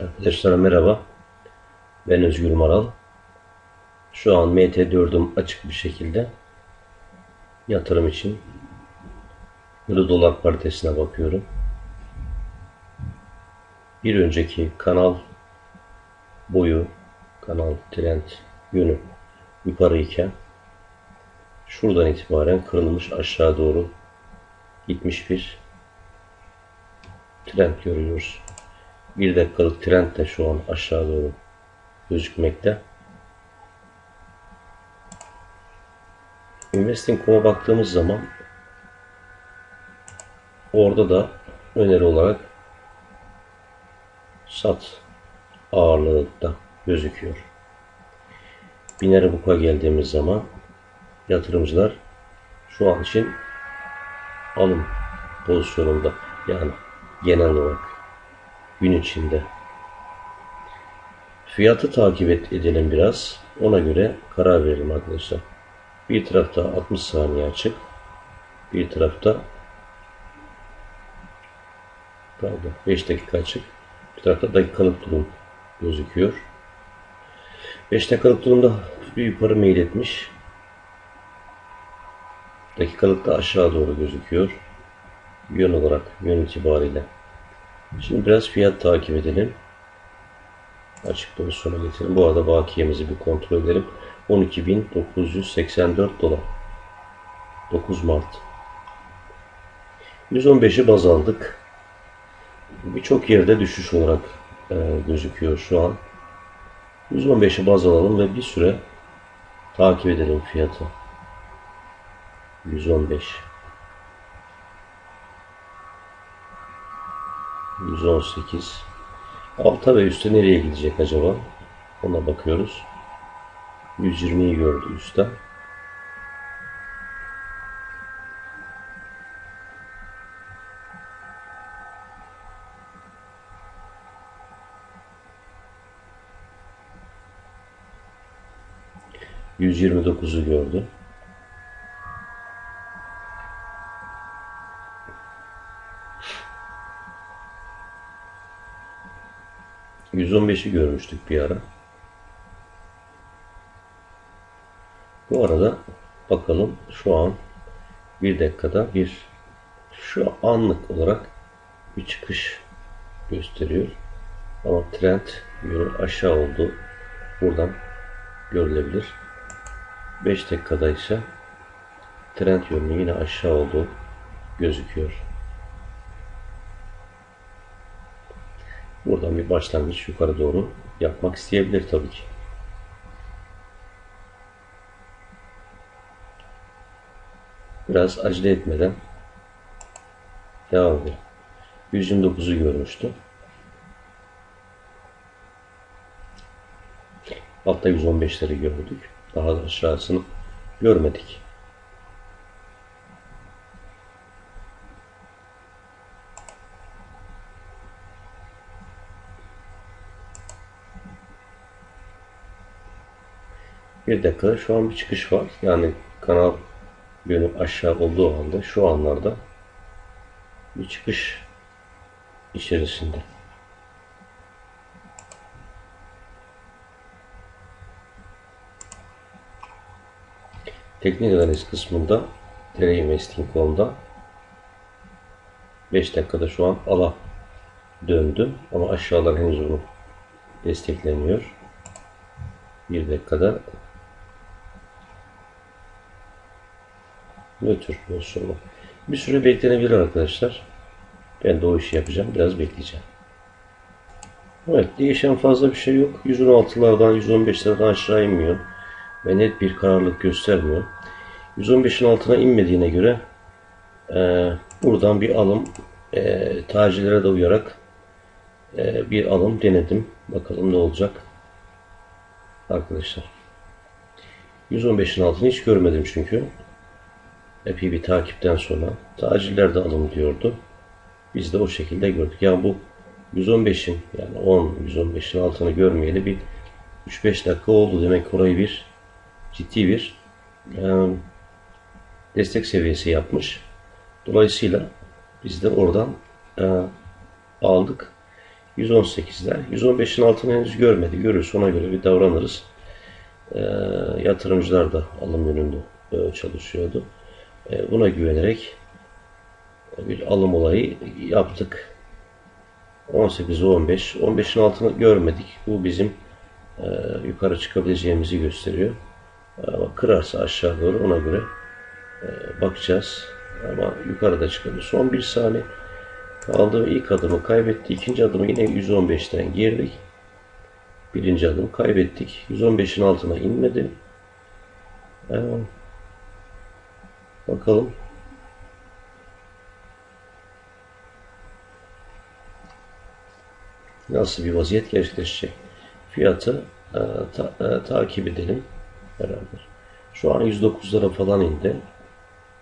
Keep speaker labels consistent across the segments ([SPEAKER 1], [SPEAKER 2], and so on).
[SPEAKER 1] Arkadaşlar merhaba. Ben Özgür Maral. Şu an MT4'üm açık bir şekilde yatırım için Euro dolar paritesine bakıyorum. Bir önceki kanal boyu, kanal trend yönü yukarı iken şuradan itibaren kırılmış aşağı doğru gitmiş bir trend görüyoruz. Bir dakikalık trend de şu an aşağı doğru gözükmekte. Investing.com'a baktığımız zaman orada da öneri olarak sat ağırlığı da gözüküyor. Binary Book'a geldiğimiz zaman yatırımcılar şu an için alım pozisyonunda yani genel olarak gün içinde. Fiyatı takip et, edelim biraz. Ona göre karar verelim arkadaşlar. Bir tarafta 60 saniye açık. Bir tarafta pardon 5 dakika açık. Bir tarafta dakikalık durum gözüküyor. 5 dakikalık durumda bir yukarı meyil etmiş. Dakikalıkta aşağı doğru gözüküyor. Yön olarak, yön itibariyle. Şimdi biraz fiyat takip edelim. Açık pozisyona getirelim. Bu arada bakiyemizi bir kontrol edelim. 12.984 dolar. 9 Mart. 115'i baz aldık. Birçok yerde düşüş olarak e, gözüküyor şu an. 115'i baz alalım ve bir süre takip edelim fiyatı. 115 118 Alta ve üstte nereye gidecek acaba? Ona bakıyoruz. 120'yi gördü üstte. %129'u gördü. %115'i görmüştük bir ara. Bu arada bakalım şu an bir dakikada bir şu anlık olarak bir çıkış gösteriyor. Ama trend yönü aşağı oldu. Buradan görülebilir. 5 dakikada ise trend yönü yine aşağı oldu gözüküyor. Buradan bir başlangıç yukarı doğru yapmak isteyebilir tabii ki. Biraz acele etmeden devam edelim. 129'u görmüştü. Altta 115'leri gördük. Daha da aşağısını görmedik. Bir dakika şu an bir çıkış var. Yani kanal yönü aşağı olduğu halde şu anlarda bir çıkış içerisinde. Teknik analiz kısmında Teleinvesting.com'da 5 dakikada şu an ala döndü ama aşağılar henüz bunu desteklemiyor. 1 dakikada nötr pozisyonu. Bir süre beklenebilir arkadaşlar. Ben de o işi yapacağım. Biraz bekleyeceğim. Evet değişen fazla bir şey yok. 116'lardan 115'lerden aşağı inmiyor. Ve net bir kararlılık göstermiyor. 115'in altına inmediğine göre e, buradan bir alım e, tacilere de uyarak e, bir alım denedim. Bakalım ne olacak. Arkadaşlar. 115'in altını hiç görmedim çünkü. Epey bir takipten sonra taciller de alım diyordu. Biz de o şekilde gördük. Yani bu 115'in yani 10 115'in altını görmeyeli bir 3-5 dakika oldu. Demek orayı bir ciddi bir e, destek seviyesi yapmış. Dolayısıyla biz de oradan e, aldık. 118'ler. 115'in altını henüz görmedi. Görürse ona göre bir davranırız. Ee, yatırımcılar da alım yönünde e, çalışıyordu. E, buna güvenerek bir alım olayı yaptık. 18 15. 15'in altını görmedik. Bu bizim e, yukarı çıkabileceğimizi gösteriyor. Ama kırarsa aşağı doğru ona göre e, bakacağız. Ama yukarıda çıkabilir. Son bir saniye ve ilk adımı kaybetti. İkinci adımı yine 115'ten girdik. Birinci adım kaybettik. 115'in altına inmedi. Evet. Bakalım. Nasıl bir vaziyet gerçekleşecek? Fiyatı e, ta, e, takip edelim beraber. Şu an 109'lara falan indi.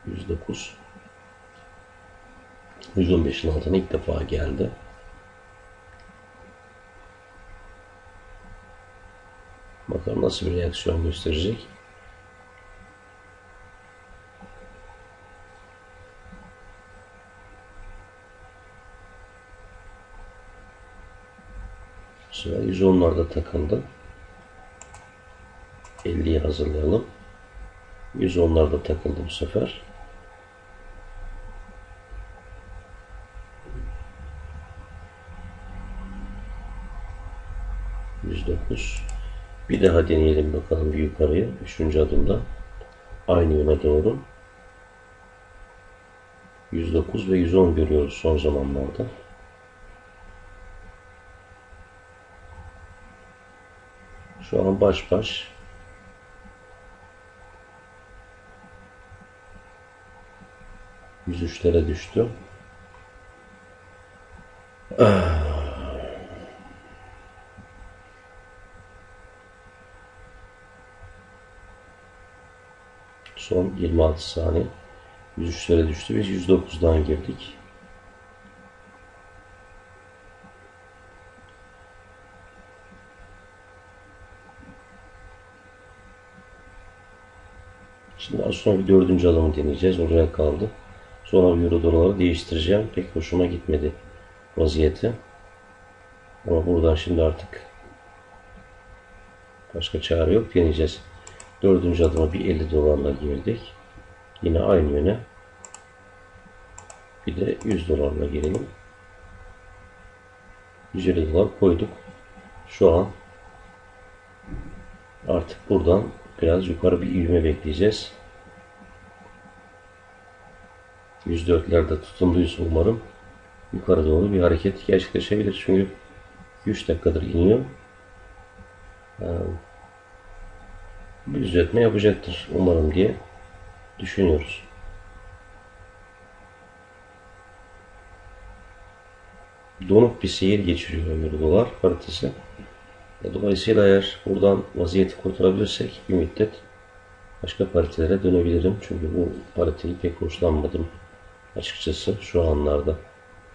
[SPEAKER 1] 109. 115'in altına ilk defa geldi. Bakalım nasıl bir reaksiyon gösterecek. Bu sefer 110'larda takıldı. 50'yi hazırlayalım. 110'larda takıldı bu sefer. %9. Bir daha deneyelim bakalım bir yukarıya. Üçüncü adımda. Aynı yöne doğru. 109 ve 110 görüyoruz son zamanlarda. Baş baş. Yüz üçlere düştü. Son 26 saniye. 103'lere düştü. Biz 109'dan girdik. Şimdi az sonra bir dördüncü adamı deneyeceğiz. Oraya kaldı. Sonra bir euro doları değiştireceğim. Pek hoşuma gitmedi vaziyeti. Ama buradan şimdi artık başka çare yok. Deneyeceğiz. Dördüncü adıma bir 50 dolarla girdik. Yine aynı yöne. Bir de 100 dolarla girelim. 150 dolar koyduk. Şu an artık buradan biraz yukarı bir ivme bekleyeceğiz. 104'lerde tutunduysa umarım yukarı doğru bir hareket gerçekleşebilir. Çünkü 3 dakikadır iniyor. Bir düzeltme yapacaktır umarım diye düşünüyoruz. Donuk bir seyir geçiriyor Euro dolar paritesi. Dolayısıyla eğer buradan vaziyeti kurtarabilirsek bir müddet başka paritelere dönebilirim. Çünkü bu pariteyi pek hoşlanmadım açıkçası şu anlarda.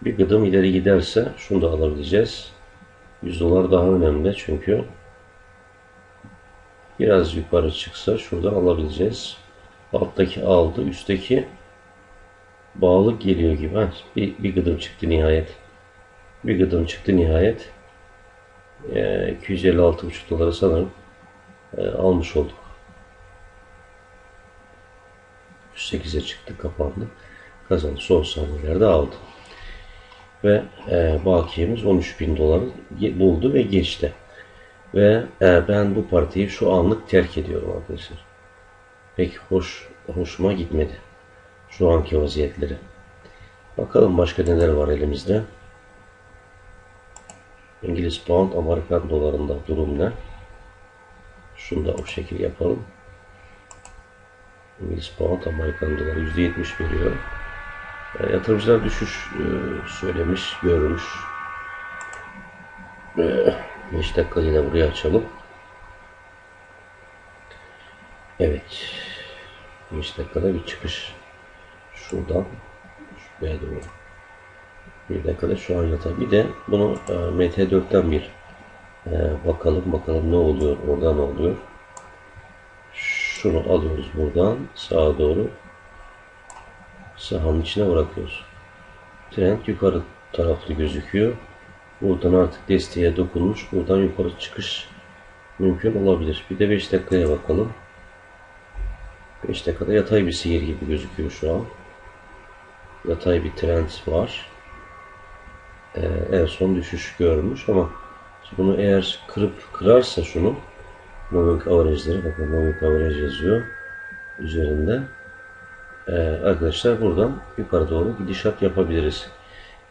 [SPEAKER 1] Bir gıdım ileri giderse şunu da alabileceğiz. 100 dolar daha önemli çünkü biraz yukarı çıksa şuradan alabileceğiz. Alttaki aldı, üstteki bağlı geliyor gibi. bir, bir gıdım çıktı nihayet. Bir gıdım çıktı nihayet. E, 256,5 dolara sanırım e, almış olduk. 108'e çıktı kapandı. Kazandı. Son saniyelerde aldı. Ve e, bakiyemiz 13 bin doları buldu ve geçti. Ve e, ben bu partiyi şu anlık terk ediyorum arkadaşlar. Pek hoş, hoşuma gitmedi. Şu anki vaziyetleri. Bakalım başka neler var elimizde. İngiliz pound, Amerikan dolarında durum ne? Şunu da o şekil yapalım. İngiliz pound, Amerikan doları %70 veriyor. E, yatırımcılar düşüş e, söylemiş, görmüş. E, 5 dakika yine buraya açalım. Evet. 5 dakikada bir çıkış. Şuradan şuraya doğru. Bir dakikada şu an yatağı. Bir de bunu e, MT4'ten bir e, bakalım. Bakalım ne oluyor. Orada ne oluyor. Şunu alıyoruz buradan. Sağa doğru. Sahanın içine bırakıyoruz. Trend yukarı taraflı gözüküyor. Buradan artık desteğe dokunmuş. Buradan yukarı çıkış mümkün olabilir. Bir de 5 dakikaya bakalım. 5 dakikada yatay bir seyir gibi gözüküyor şu an. Yatay bir trend var. Ee, en son düşüş görmüş ama bunu eğer kırıp kırarsa şunu Moving Average'leri bakın Moving Average yazıyor üzerinde. Ee, arkadaşlar buradan yukarı doğru gidişat yapabiliriz.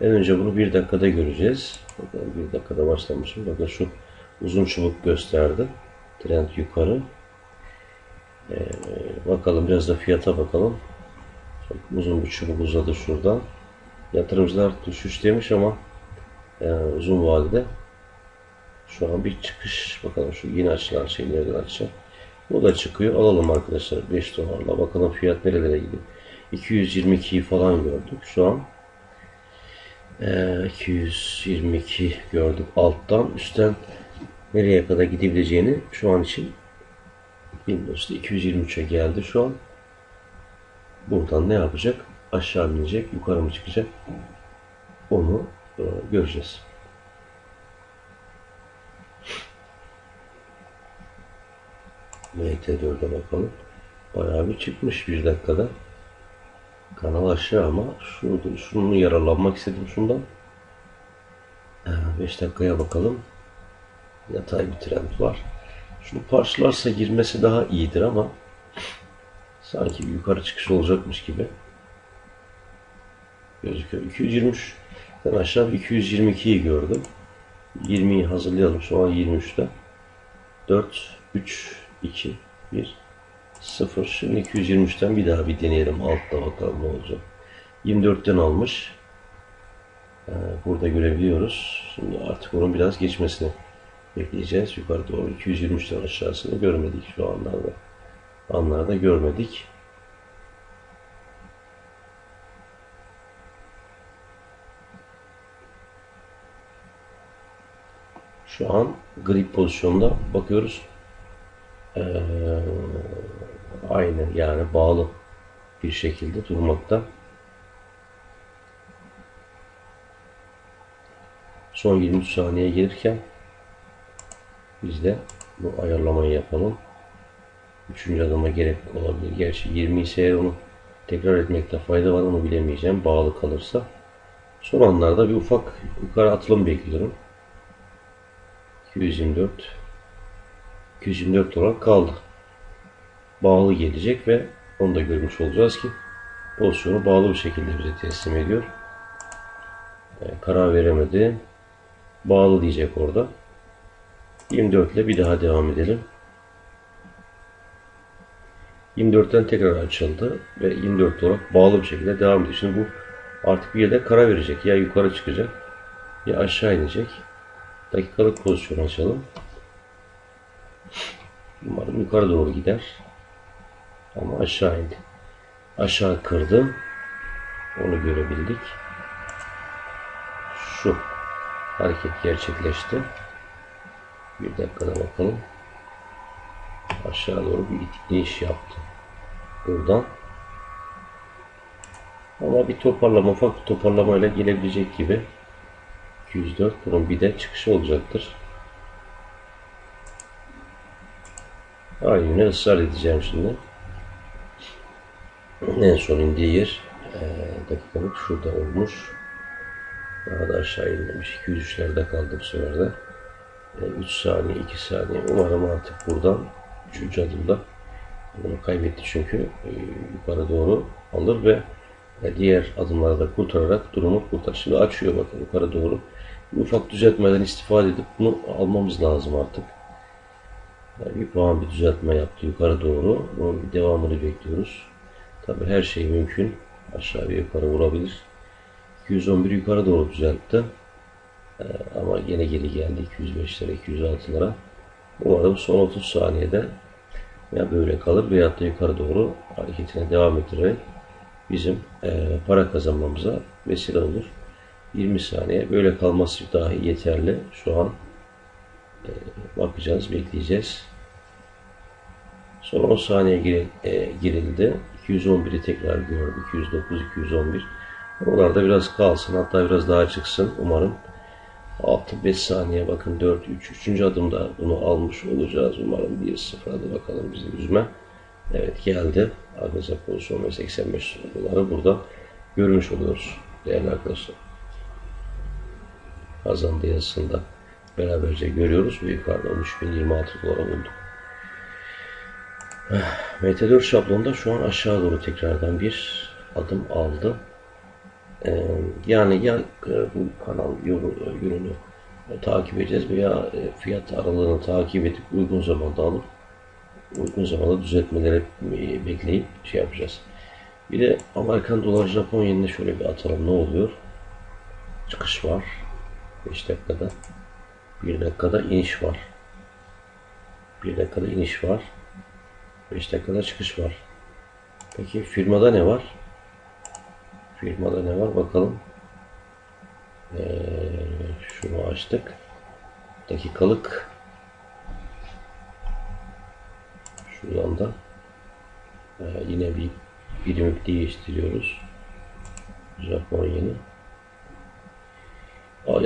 [SPEAKER 1] En önce bunu bir dakikada göreceğiz. Bakın bir dakikada başlamışım. Bakın şu uzun çubuk gösterdi. Trend yukarı. Ee, bakalım biraz da fiyata bakalım. Çok uzun bir çubuk uzadı şuradan. Yatırımcılar düşüş demiş ama e, uzun vadede şu an bir çıkış. Bakalım şu yeni açılan şeylerden açacak. Bu da çıkıyor. Alalım arkadaşlar 5 dolarla. Bakalım fiyat nerelere gidiyor. 222'yi falan gördük. Şu an e, 222 gördük alttan. Üstten nereye kadar gidebileceğini şu an için bilmiyoruz. 223'e geldi şu an. Buradan ne yapacak? Aşağı inecek, yukarı mı çıkacak? Onu göreceğiz. MT4'e bakalım. Bayağı bir çıkmış bir dakikada. Kanal aşağı ama şunu, şunu yararlanmak istedim şundan. 5 dakikaya bakalım. Yatay bir trend var. Şunu parçalarsa girmesi daha iyidir ama sanki bir yukarı çıkış olacakmış gibi gözüküyor. 223'den aşağı 222'yi gördüm. 20'yi hazırlayalım. An 23'te. 4, 3, 2, 1, 0. Şimdi 223'ten bir daha bir deneyelim. Altta bakalım ne olacak. 24'ten almış. Ee, burada görebiliyoruz. Şimdi artık onun biraz geçmesini bekleyeceğiz. Yukarı doğru 223'ten aşağısını görmedik şu anlarda. Anlarda görmedik. Şu an grip pozisyonda bakıyoruz. Ee, aynı yani bağlı bir şekilde durmakta. Son 23 saniye gelirken biz de bu ayarlamayı yapalım. Üçüncü adıma gerek olabilir. Gerçi 20 ise eğer onu tekrar etmekte fayda var onu bilemeyeceğim. Bağlı kalırsa. Son anlarda bir ufak yukarı atılım bekliyorum. 224 224 olarak kaldı. Bağlı gelecek ve onu da görmüş olacağız ki pozisyonu bağlı bir şekilde bize teslim ediyor. Yani karar veremedi. Bağlı diyecek orada. 24 ile bir daha devam edelim. 24'ten tekrar açıldı ve 24 olarak bağlı bir şekilde devam ediyor. Şimdi bu artık bir yerde karar verecek. Ya yukarı çıkacak ya aşağı inecek. Dakikalık pozisyon açalım. Umarım yukarı doğru gider. Ama aşağı indi. Aşağı kırdım. Onu görebildik. Şu hareket gerçekleşti. Bir dakikada bakalım. Aşağı doğru bir itkileyiş yaptı. Buradan. Ama bir toparlama, ufak bir toparlamayla gelebilecek gibi. 204 bunun bir de çıkışı olacaktır. Aynı ısrar edeceğim şimdi. En son indiği yer e, dakikalık şurada olmuş. Daha da aşağı inmemiş. 203'lerde kaldı bu sefer de. E, 3 saniye, 2 saniye. Umarım artık buradan 3. adımda bunu kaybetti çünkü e, yukarı doğru alır ve diğer adımları da kurtararak durumu kurtar. Şimdi açıyor bakın yukarı doğru. Ufak düzeltmeden istifade edip bunu almamız lazım artık. Yani bir puan bir düzeltme yaptı yukarı doğru. Bunun devamını bekliyoruz. Tabi her şey mümkün. Aşağı bir yukarı vurabilir. 211 yukarı doğru düzeltti. Ee, ama yine geri geldi 205'lere 206'lara. Umarım son 30 saniyede ya böyle kalır veyahut da yukarı doğru hareketine devam ettirerek bizim e, para kazanmamıza vesile olur. 20 saniye böyle kalması dahi yeterli. Şu an e, bakacağız, bekleyeceğiz. Son 10 saniye gir, e, girildi. 211'i tekrar gördü. 209, 211. Oralarda biraz kalsın. Hatta biraz daha çıksın. Umarım 6-5 saniye bakın 4 3 3. adımda bunu almış olacağız umarım 1-0 hadi bakalım bizi üzme. Evet geldi. Arkadaşlar pozisyon ve 85 doları burada görmüş oluyoruz değerli arkadaşlar. Kazandı yazısında beraberce görüyoruz ve yukarıda 13.026 dolara bulduk. MT4 şablonda şu an aşağı doğru tekrardan bir adım aldı. Ee, yani ya e, bu kanal yolu, yönünü e, takip edeceğiz veya e, fiyat aralığını takip edip uygun zamanda alıp uygun zamanda düzeltmeleri e, bekleyip şey yapacağız. Bir de Amerikan dolar Japon yenine şöyle bir atalım ne oluyor? Çıkış var. 5 dakikada. 1 dakikada iniş var. 1 dakikada iniş var. 5 dakikada çıkış var. Peki firmada ne var? Firmada ne var bakalım. Ee, şunu açtık. Dakikalık. Şuradan da ee, yine bir birimi değiştiriyoruz. Japon yeni.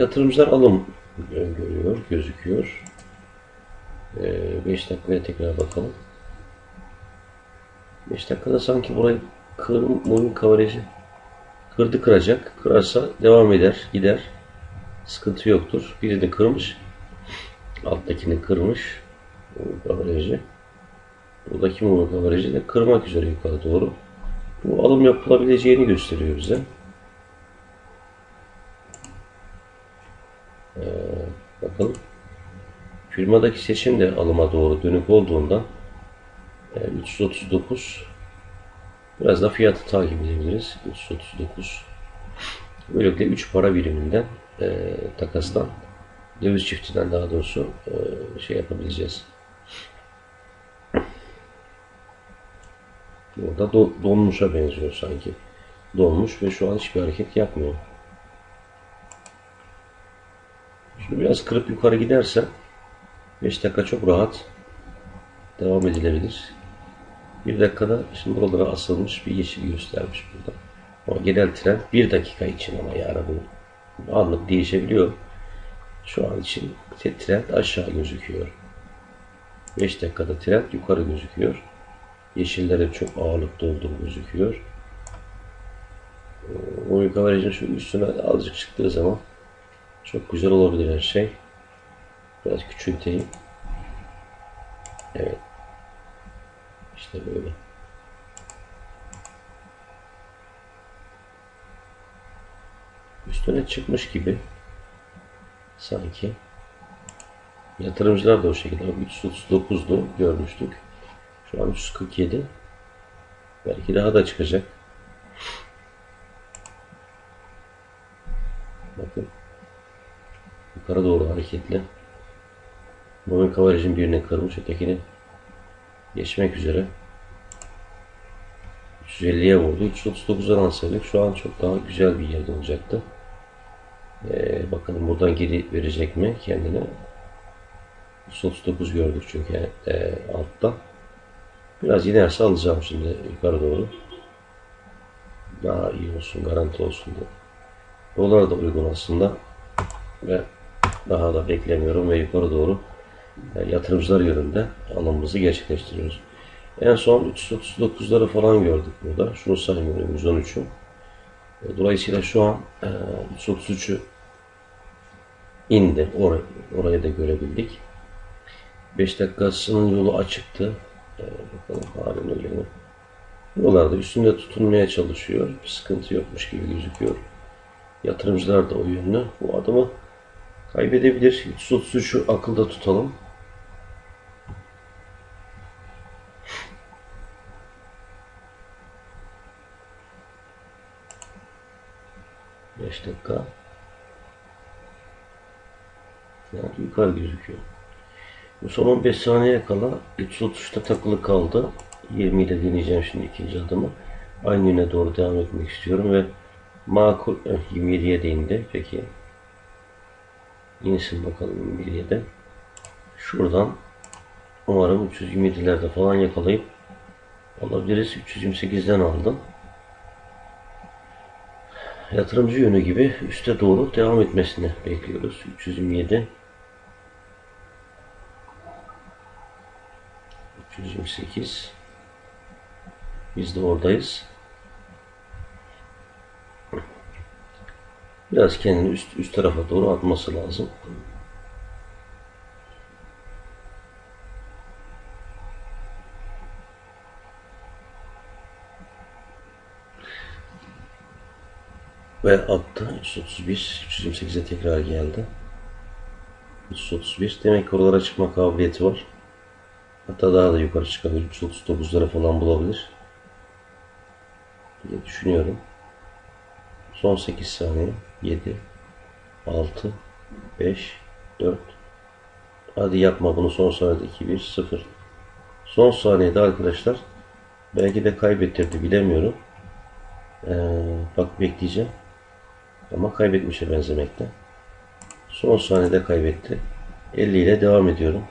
[SPEAKER 1] Yatırımcılar alım öngörüyor, gözüküyor. 5 dakikaya tekrar bakalım. 5 dakikada sanki burayı kırım coverage kırdı kıracak. Kırarsa devam eder, gider. Sıkıntı yoktur. Birini kırmış. Alttakini kırmış. Coverage'i. Buradaki moving coverage'i de kırmak üzere yukarı doğru. Bu alım yapılabileceğini gösteriyor bize. Ee, bakalım. Firmadaki seçim de alıma doğru dönük olduğundan e, 339 biraz da fiyatı takip edebiliriz. 339 böylelikle 3 para biriminden e, takastan döviz çiftinden daha doğrusu e, şey yapabileceğiz. Burada do, donmuşa benziyor sanki. Donmuş ve şu an hiçbir hareket yapmıyor. Şimdi biraz kırıp yukarı giderse 5 dakika çok rahat devam edilebilir. 1 dakikada şimdi buralara asılmış bir yeşil göstermiş burada. Ama genel trend 1 dakika için ama yani bu anlık değişebiliyor. Şu an için trend aşağı gözüküyor. 5 dakikada trend yukarı gözüküyor. Yeşillerin çok ağırlıkta olduğu gözüküyor. O yukarı şu üstüne azıcık çıktığı zaman çok güzel olabilir her şey. Biraz küçülteyim. Evet. İşte böyle. Üstüne çıkmış gibi. Sanki. Yatırımcılar da o şekilde. 339'du görmüştük. Şu an 347. Belki daha da çıkacak. Bakın. Yukarı doğru hareketli. Moving Coverage'in birini kırmış, ötekini geçmek üzere. 350'ye vurdu. 339'dan alsaydık şu an çok daha güzel bir yerde olacaktı. Ee, bakalım buradan geri verecek mi kendine? 339 gördük çünkü e, altta. Biraz inerse alacağım şimdi yukarı doğru. Daha iyi olsun, garanti olsun diye. Dolar da uygun aslında. Ve daha da beklemiyorum ve yukarı doğru e, yatırımcılar yönünde alımımızı gerçekleştiriyoruz. En son 339'ları falan gördük burada. Şunu saymıyorum 113'ü. E, Dolayısıyla şu an e, 333'ü indi. Orayı, orayı da görebildik. 5 dakikasının yolu açıktı. E, bakalım halin öyle mi? Buralarda üstünde tutunmaya çalışıyor. Bir sıkıntı yokmuş gibi gözüküyor. Yatırımcılar da o yönlü bu adımı kaybedebilir. 333'ü akılda tutalım. Beş dakika. Yani yukarı gözüküyor. Son 15 saniye kala 333'te takılı kaldı. 20 ile deneyeceğim şimdi ikinci adımı. Aynı yöne doğru devam etmek istiyorum ve makul 27'ye değindi. Peki İnsin bakalım 27'de. Şuradan umarım 327'lerde falan yakalayıp alabiliriz. 328'den aldım. yatırımcı yönü gibi üste doğru devam etmesini bekliyoruz. 327 328 Biz de oradayız. Biraz kendini üst, üst tarafa doğru atması lazım. Ve attı. 331. 328'e tekrar geldi. 331. Demek ki oralara çıkma kabiliyeti var. Hatta daha da yukarı çıkabilir. 339'lara falan bulabilir. diye düşünüyorum. Son 8 saniye. 7 6 5 4 Hadi yapma bunu son saniyede 2 1 0 Son saniyede arkadaşlar belki de kaybettirdi bilemiyorum. Ee, bak bekleyeceğim. Ama kaybetmişe benzemekte. Son saniyede kaybetti. 50 ile devam ediyorum.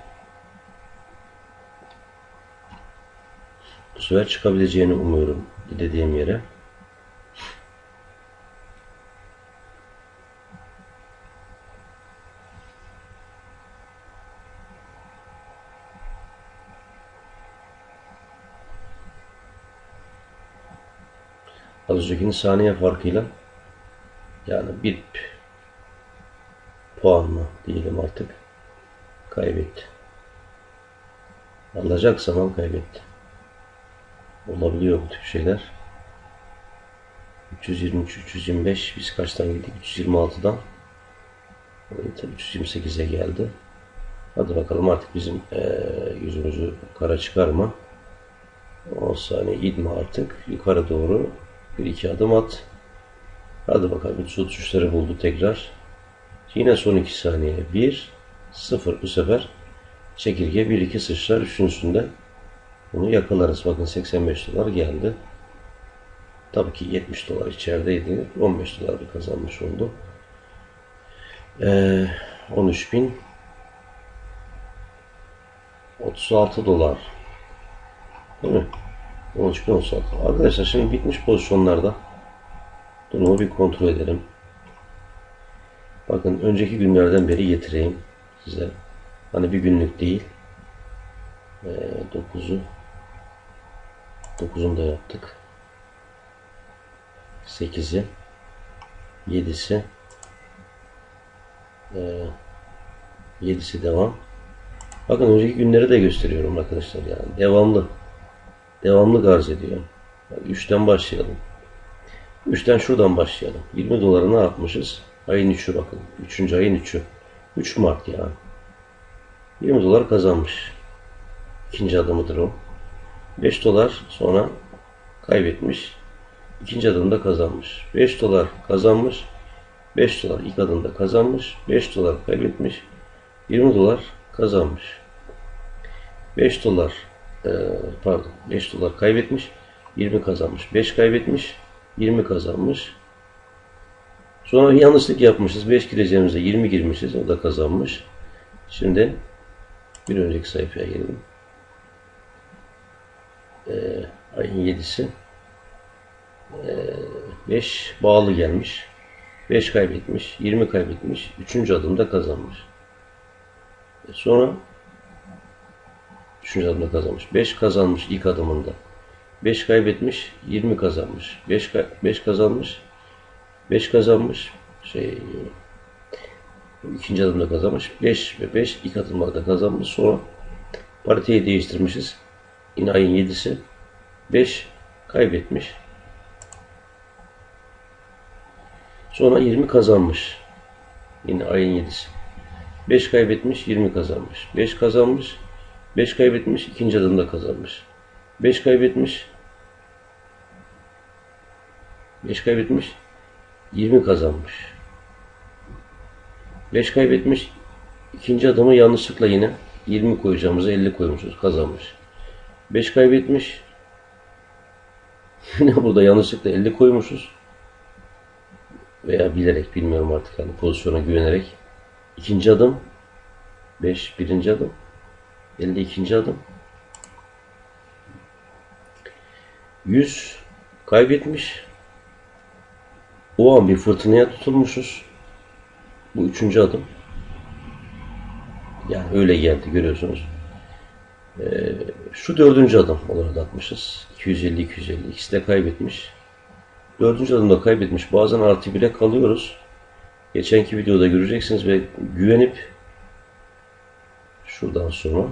[SPEAKER 1] Sefer çıkabileceğini umuyorum dediğim yere. Az öncekinin saniye farkıyla yani bir puan mı diyelim artık kaybetti. Alacak zaman kaybetti. Olabiliyor bu tür şeyler. 323, 325 biz kaçtan gittik? 326'dan Evet, 328'e geldi. Hadi bakalım artık bizim eee, yüzümüzü kara çıkar mı? 10 saniye gitme artık. Yukarı doğru bir iki adım at. Hadi bakalım 333'leri buldu tekrar. Yine son 2 saniye. 1 0 bu sefer çekirge 1-2 sıçrar. Üçüncüsünde bunu yakalarız. Bakın 85 dolar geldi. Tabii ki 70 dolar içerideydi. 15 dolar bir kazanmış oldu. Ee, 13 bin 36 dolar. Değil mi? 13 bin 36. Arkadaşlar şimdi bitmiş pozisyonlarda durumu bir kontrol edelim. Bakın önceki günlerden beri getireyim size. Hani bir günlük değil. Ee, 9'u 9'unu da yaptık. 8'i 7'si ee, 7'si devam. Bakın önceki günleri de gösteriyorum arkadaşlar yani. Devamlı. Devamlı arz ediyor. 3'ten başlayalım. 3'ten şuradan başlayalım. 20 doları ne yapmışız? Ayın 3'ü bakın. 3. ayın 3'ü. 3 Mart yani. 20 dolar kazanmış. İkinci adımıdır o. 5 dolar sonra kaybetmiş. İkinci adımda kazanmış. 5 dolar kazanmış. 5 dolar ilk adımda kazanmış. 5 dolar kaybetmiş. 20 dolar kazanmış. 5 dolar e, pardon 5 dolar kaybetmiş. 20 kazanmış. 5 kaybetmiş. 20 kazanmış. Sonra yanlışlık yapmışız. 5 gireceğimize 20 girmişiz. O da kazanmış. Şimdi bir önceki sayfaya gelelim. Ee, ayın 7'si. Ee, 5 bağlı gelmiş. 5 kaybetmiş. 20 kaybetmiş. 3. adımda kazanmış. E sonra 3. adımda kazanmış. 5 kazanmış ilk adımında. 5 kaybetmiş, 20 kazanmış. 5 5 kazanmış. 5 kazanmış. Şey ikinci adımda kazanmış. 5 ve 5 ilk adımlarda kazanmış. Sonra pariteyi değiştirmişiz. Yine ayın 7'si. 5 kaybetmiş. Sonra 20 kazanmış. Yine ayın 7'si. 5 kaybetmiş, 20 kazanmış. 5 kazanmış, 5 kaybetmiş, ikinci adımda kazanmış. 5 kaybetmiş, 5 kaybetmiş, 20 kazanmış. 5 kaybetmiş, ikinci adımı yanlışlıkla yine 20 koyacağımıza 50 koymuşuz, kazanmış. 5 kaybetmiş, yine burada yanlışlıkla 50 koymuşuz. Veya bilerek, bilmiyorum artık hani pozisyona güvenerek. İkinci adım, 5 birinci adım, 50 ikinci adım. 100 kaybetmiş. O an bir fırtınaya tutulmuşuz. Bu üçüncü adım. Yani öyle geldi görüyorsunuz. Ee, şu dördüncü adım olarak atmışız. 250-250. İkisi de kaybetmiş. Dördüncü adımda kaybetmiş. Bazen artı bile kalıyoruz. Geçenki videoda göreceksiniz ve güvenip şuradan sonra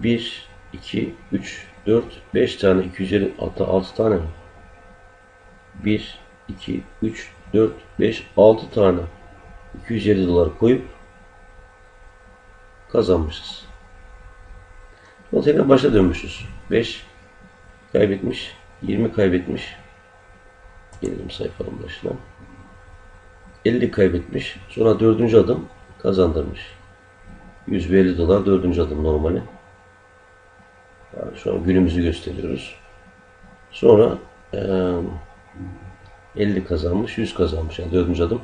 [SPEAKER 1] 1, 2, 3, 4, 5 tane 250 hatta 6 tane mi? 1, 2, 3, 4, 5, 6 tane 250 dolar koyup kazanmışız. Tekrar başa dönmüşüz. 5 kaybetmiş, 20 kaybetmiş. Gelelim sayfanın başına. 50 kaybetmiş. Sonra dördüncü adım kazandırmış. 150 dolar dördüncü adım normali. Yani şu an günümüzü gösteriyoruz. Sonra eee 50 kazanmış, 100 kazanmış. Yani dördüncü adım.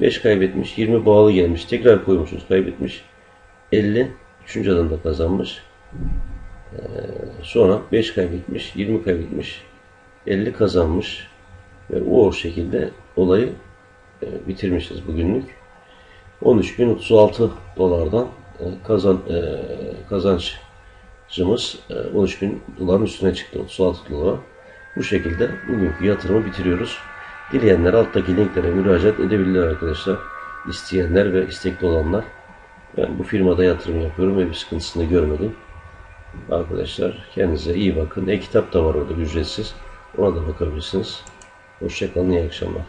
[SPEAKER 1] 5 kaybetmiş, 20 bağlı gelmiş. Tekrar koymuşuz, kaybetmiş. 50, üçüncü adımda kazanmış. Ee, sonra 5 kaybetmiş, 20 kaybetmiş. 50 kazanmış. Ve o şekilde olayı e, bitirmişiz bugünlük. 13.036 dolardan e, kazan e, kazançımız e, 13.000 doların üstüne çıktı. 36 dolara. Bu şekilde bugünkü yatırımı bitiriyoruz. Dileyenler alttaki linklere müracaat edebilirler arkadaşlar. İsteyenler ve istekli olanlar. Ben bu firmada yatırım yapıyorum ve bir sıkıntısını görmedim. Arkadaşlar kendinize iyi bakın. E-kitap da var orada ücretsiz. Ona da bakabilirsiniz. Hoşçakalın, iyi akşamlar.